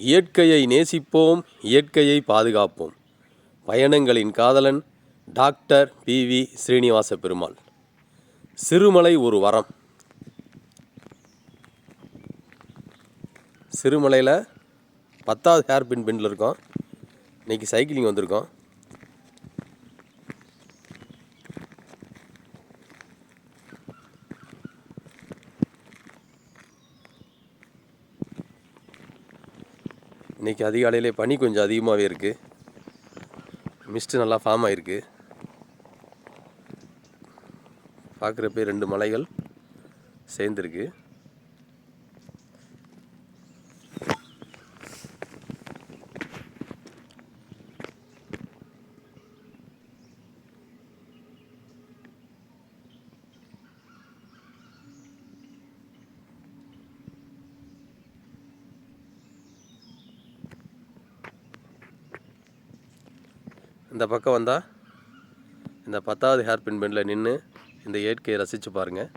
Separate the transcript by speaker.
Speaker 1: இயற்கையை நேசிப்போம் இயற்கையை பாதுகாப்போம். பயணங்களின் காதலன் doctor P. V. Srinivasa Perumal Sirumalai ஒரு வரம். சிறுமலையில் பத்தாவது ஹேர்பின் பெண்டில் இருக்கோம். இன்றைக்கி சைக்கிளிங் வந்திருக்கோம். இன்றைக்கி அதிகாலையிலே பனி கொஞ்சம் அதிகமாகவே இருக்குது மிஸ்ட்டு நல்லா ஃபார்ம் ஆகிருக்கு பார்க்குறப்பே ரெண்டு மலைகள் சேர்ந்துருக்கு. இந்த பக்கம் வந்தால் இந்த பத்தாவது ஹேர் பின் பெண்டில் நின்று இந்த இயற்கையை ரசித்து பாருங்கள்